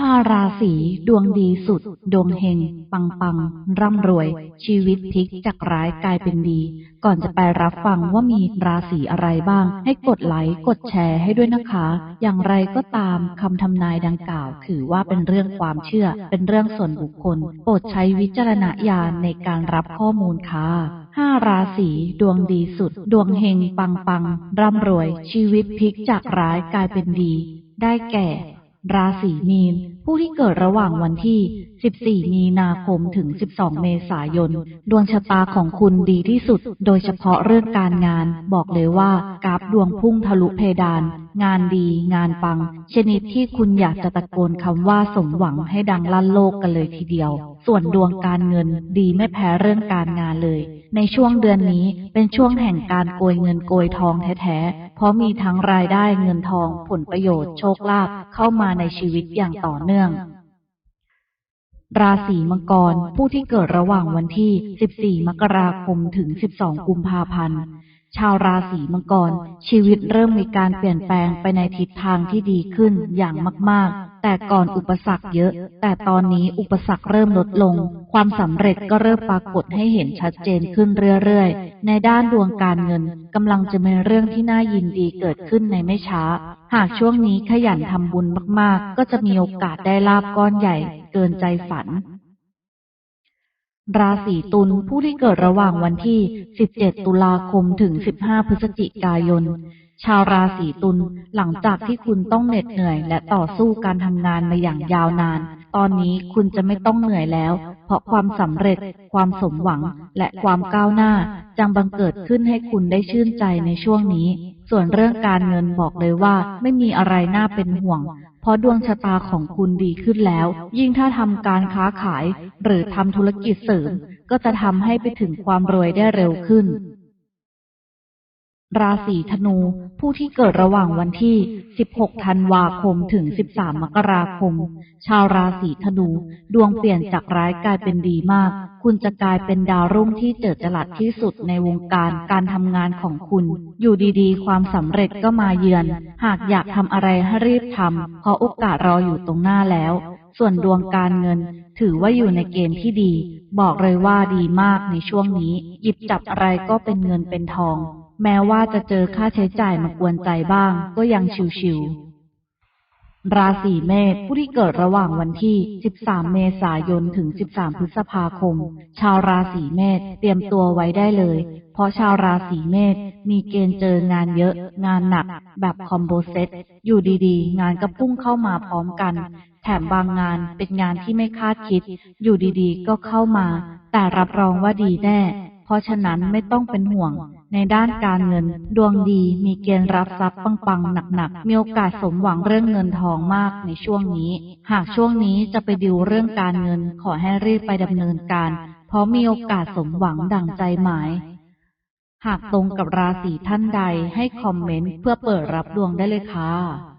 ห้าราศีดวงดีสุด ดวงเฮง ปังปัง ร่ำรวย ชีวิตพลิกจากร้ายกลายเป็นดี ก่อนจะไปรับฟังว่ามีราศีอะไรบ้าง ให้กดไลค์กดแชร์ให้ด้วยนะคะ อย่างไรก็ตามคำทำนายดังกล่าว ถือว่าเป็นเรื่องความเชื่อ เป็นเรื่องส่วนบุคคล โปรดใช้วิจารณญาณในการรับข้อมูลค่ะห้าราศีดวงดีสุด ดวงเฮง ปังปัง ร่ำรวย ชีวิตพลิกจากร้ายกลายเป็นดี ได้แก่ ราศีมีน ผู้ที่เกิดระหว่างวันที่ 14 มีนาคมถึง 12 เมษายน ดวงชะตาของคุณดีที่สุด โดยเฉพาะเรื่องการงาน บอกเลยว่ากราฟดวงพุ่งทะลุเพดาน งานดีงานปัง ชนิดที่คุณอยากจะตะโกนคำว่าสมหวังให้ดังลั่นโลกกันเลยทีเดียว ส่วนดวงการเงินดีไม่แพ้เรื่องการงานเลย ในช่วงเดือนนี้เป็นช่วงแห่งการโกยเงินโกยทองแท้ๆ เพราะมีทั้งรายได้เงินทองผลประโยชน์โชคลาภเข้ามาในชีวิตอย่างต่อเนื่อง ราศีมังกร ผู้ที่เกิดระหว่างวันที่ 14 มกราคมถึง 12 กุมภาพันธ์ชาวราศีมังกร ชีวิตเริ่มมีการเปลี่ยนแปลงไปในทิศทางที่ดีขึ้นอย่างมาก ๆ แต่ก่อนอุปสรรคเยอะ แต่ตอนนี้อุปสรรคเริ่มลดลง ความสำเร็จก็เริ่มปรากฏให้เห็นชัดเจนขึ้นเรื่อยๆ ในด้านดวงการเงินกำลังจะมีเรื่องที่น่ายินดีเกิดขึ้นในไม่ช้า หากช่วงนี้ขยันทำบุญมากๆ ก็จะมีโอกาสได้ลาบก้อนใหญ่เกินใจฝันราศีตุลผู้ที่เกิดระหว่างวันที่ 17 ตุลาคมถึง 15 พฤศจิกายน ชาวราศีตุลหลังจากที่คุณต้องเหน็ดเหนื่อย และต่อสู้การทำงานมาอย่างยาวนาน ตอนนี้คุณจะไม่ต้องเหนื่อยแล้ว เพราะความสำเร็จ ความสมหวัง และความก้าวหน้าจังบังเกิดขึ้นให้คุณได้ชื่นใจในช่วงนี้ ส่วนเรื่องการเงินบอกเลยว่า ไม่มีอะไรน่าเป็นห่วง เพราะดวงชะตาของคุณดีขึ้นแล้ว ยิ่งถ้าทำการค้าขาย หรือทำธุรกิจเสริม ก็จะทำให้ไปถึงความรวยได้เร็วขึ้น ราศีธนู ผู้ที่เกิดระหว่างวันที่ 16 ธันวาคม ถึง 13 มกราคม ชาวราศีธนู ดวงเปลี่ยนจากร้ายกลายเป็นดีมาก คุณจะกลายเป็นดาวรุ่งที่เจิดจรัสที่สุดในวงการการทำงานของคุณ อยู่ดีๆ ความสำเร็จก็มาเยือน หากอยากทำอะไรให้รีบทำเพราะโอกาสรออยู่ตรงหน้าแล้ว ส่วนดวงการเงิน ถือว่าอยู่ในเกณฑ์ที่ดี บอกเลยว่าดีมากในช่วงนี้ หยิบจับอะไรก็เป็นเงินเป็นทอง แม้ว่าจะเจอค่าใช้จ่ายมากวนใจบ้าง ก็ยังชิวๆ ราศีเมษผู้ที่เกิดระหว่างวันที่ 13 เมษายน ถึง 13 พฤษภาคม ชาวราศีเมษเตรียมตัวไว้ได้เลย เพราะชาวราศีเมษมีเกณฑ์เจองานเยอะ งานหนัก แบบคอมโบเซต อยู่ดีๆ งานก็พุ่งเข้ามาพร้อมกัน แถมบางงานเป็นงานที่ไม่คาดคิด อยู่ดีๆ ก็เข้ามา แต่รับรองว่าดีแน่ เพราะฉะนั้นไม่ต้องเป็นห่วง ในด้านการเงิน ดวงดีมีเกณฑ์รับทรัพย์ปังๆหนักๆมีโอกาสสมหวังเรื่องเงินทองมากในช่วงนี้ หากช่วงนี้จะไปดิวเรื่องการเงิน ขอให้รีบไปดำเนินการ เพราะมีโอกาสสมหวังดังใจหมาย หากตรงกับราศีท่านใดให้คอมเมนต์เพื่อเปิดรับดวงได้เลยค่ะ